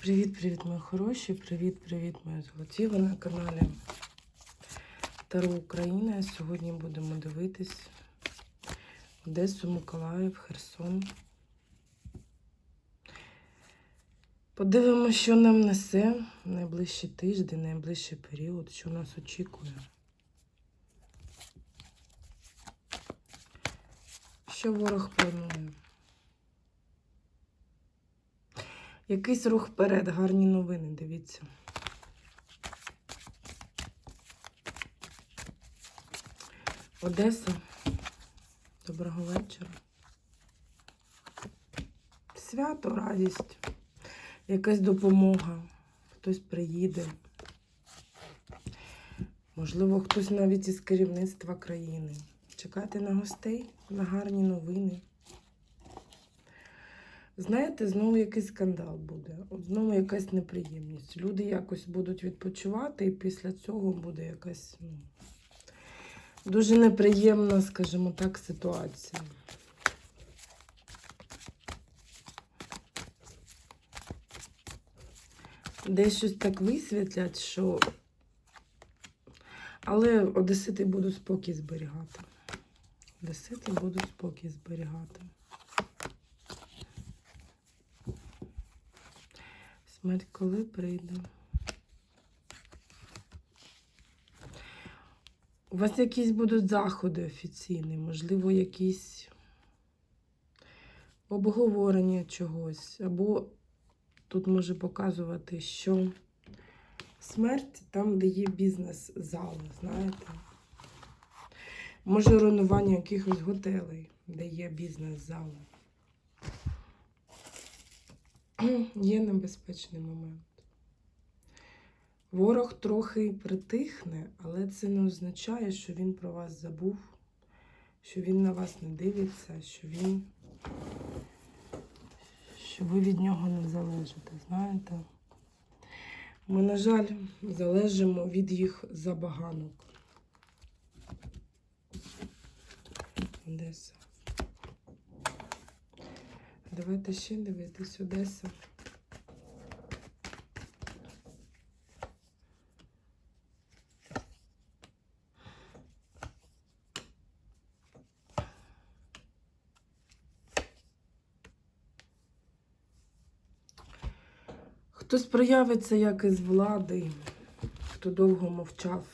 Привіт-привіт, мої хороші! Привіт-привіт, мої золоті! Ви на каналі Таро Україна. Сьогодні будемо дивитись Одесу, Миколаїв, Херсон. Подивимося, що нам несе найближчий тиждень, найближчий період, що нас очікує. Що ворог планує? Якийсь рух вперед, гарні новини, дивіться. Одеса. Доброго вечора. Свято, радість, якась допомога. Хтось приїде. Можливо, хтось навіть із керівництва країни. Чекати на гостей, на гарні новини. Знаєте, знову якийсь скандал буде, знову якась неприємність. Люди якось будуть відпочивати, і після цього буде якась ну, дуже неприємна, скажімо так, ситуація. Десь щось так висвітлять, що. Але одесити будуть спокій зберігати. Одесити будуть спокій зберігати. Смерть коли прийде? У вас якісь будуть заходи офіційні, можливо, якісь обговорення чогось, або тут може показувати, що смерть там, де є бізнес-зал, знаєте. Може руйнування якихось готелей, де є бізнес-зали. Є небезпечний момент. Ворог трохи притихне, але це не означає, що він про вас забув, що він на вас не дивиться, що він. що ви від нього не залежите, знаєте? Ми, на жаль, залежимо від їх забаганок. Одеса. Давайте ще дивитись Одеса. Хтось проявиться як із влади, хто довго мовчав,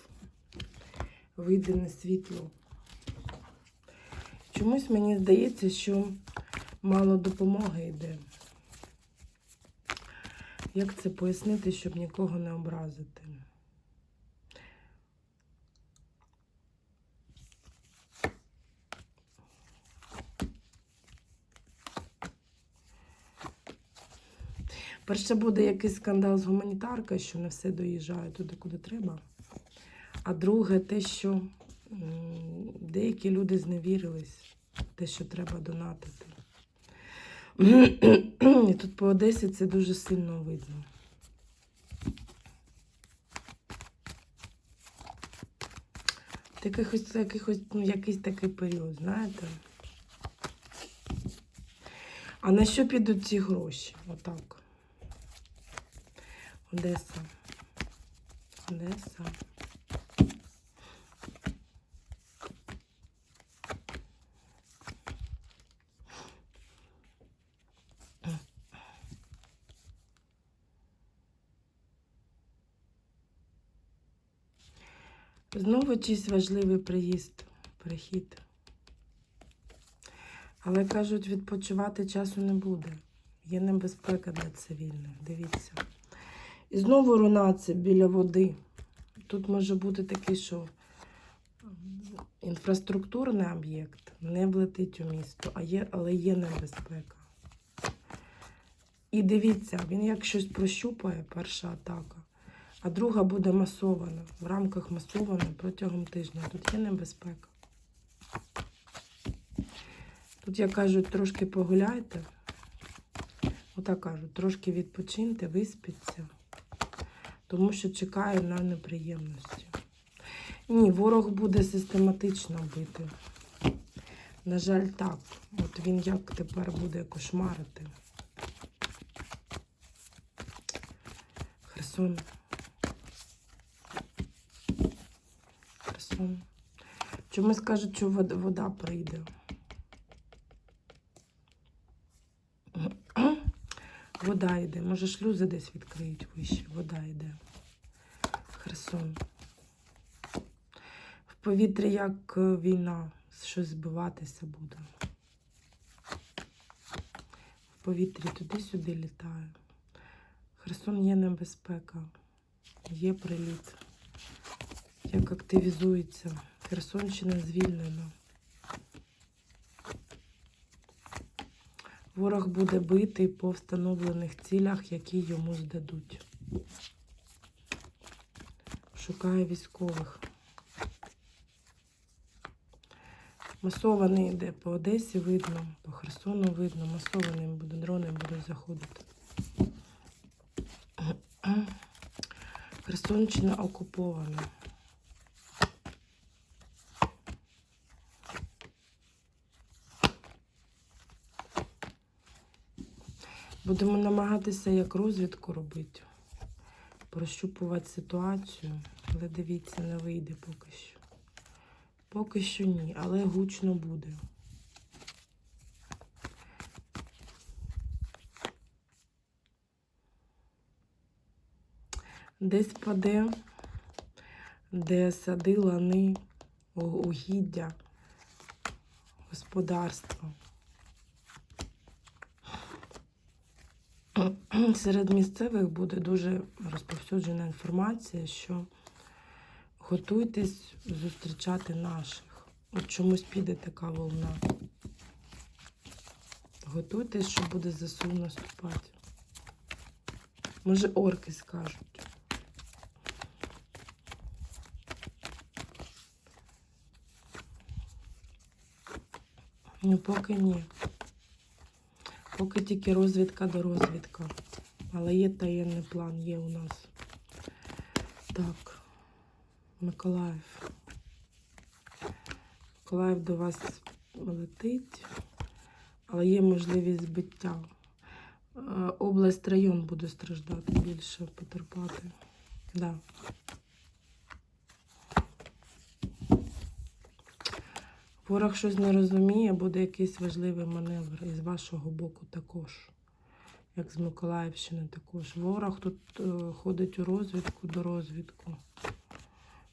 вийде на світло. Чомусь мені здається, що мало допомоги йде. Як це пояснити, щоб нікого не образити? Перше буде якийсь скандал з гуманітаркою, що не все доїжджає туди, куди треба. А друге, те, що деякі люди зневірились, те, що треба донатити. І тут по Одесі це дуже сильно видно. Якихось, якихось, ну, якийсь такий період, знаєте? А на що підуть ці гроші? Отак. Одеса. Одеса. Знову чийсь важливий приїзд, прихід. Але кажуть, відпочивати часу не буде. Є небезпека для цивільних. Дивіться. І знову рунація біля води. Тут може бути такий, що інфраструктурний об'єкт не влетить у місто, а є, але є небезпека. І дивіться, він як щось прощупає, перша атака, а друга буде масована. В рамках масована протягом тижня. Тут є небезпека. Тут, як кажуть, трошки погуляйте. Отак кажуть, трошки відпочиньте, виспіться тому що чекає на неприємності. Ні, ворог буде систематично бити. На жаль, так. От він як тепер буде кошмарити. Херсон. Херсон. Чомусь кажуть, що вода, прийде. Вода йде. Може, шлюзи десь відкриють вище. Вода йде. Херсон. В повітрі як е, війна, щось збиватися буде. В повітрі туди-сюди літає. Херсон є небезпека, є приліт. Як активізується. Херсонщина звільнена. Ворог буде битий по встановлених цілях, які йому здадуть. Шукає військових. Масований йде по Одесі видно, по Херсону видно, масований буде, дрони будуть заходити. Херсонщина окупована. Будемо намагатися як розвідку робити, прощупувати ситуацію, але дивіться, не вийде поки що. Поки що ні, але гучно буде. Десь паде, де сади, лани, угіддя, господарство. Серед місцевих буде дуже розповсюджена інформація, що готуйтесь зустрічати наших. От чомусь піде така волна. Готуйтесь, що буде ЗСУ наступати. Може, орки скажуть. Ну, поки ні. Поки тільки розвідка до розвідка. Але є таємний план, є у нас. Так, Миколаїв. Миколаїв до вас летить, але є можливість збиття. Е, Область, район буде страждати більше, потерпати. Да. Ворог щось не розуміє, буде якийсь важливий маневр і з вашого боку також. Як з Миколаївщини також. Ворог тут е, ходить у розвідку до розвідку.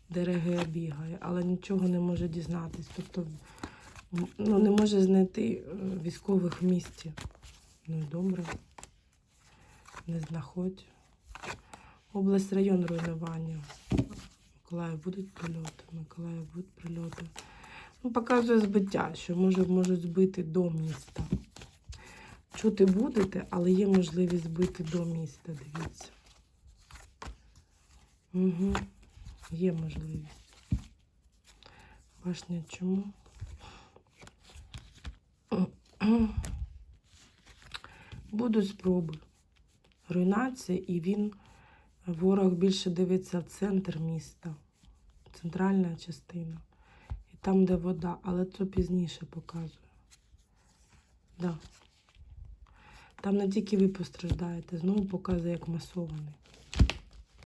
ДРГ бігає, але нічого не може дізнатись. Тобто ну, не може знайти е, військових в місті. Ну і добре. Не знаходь. Область, район руйнування. Миколаїв будуть прильоти, Миколаїв будуть прильоти. Ну, показує збиття, що може, можуть збити до міста. Чути будете, але є можливість збити до міста, дивіться. Угу. Є можливість. Башня чому? Будуть спроби. Руйнація, і він, ворог більше дивиться в центр міста, центральна частина. Там, де вода, але це пізніше показує. Да. Там не тільки ви постраждаєте, знову показує як масований.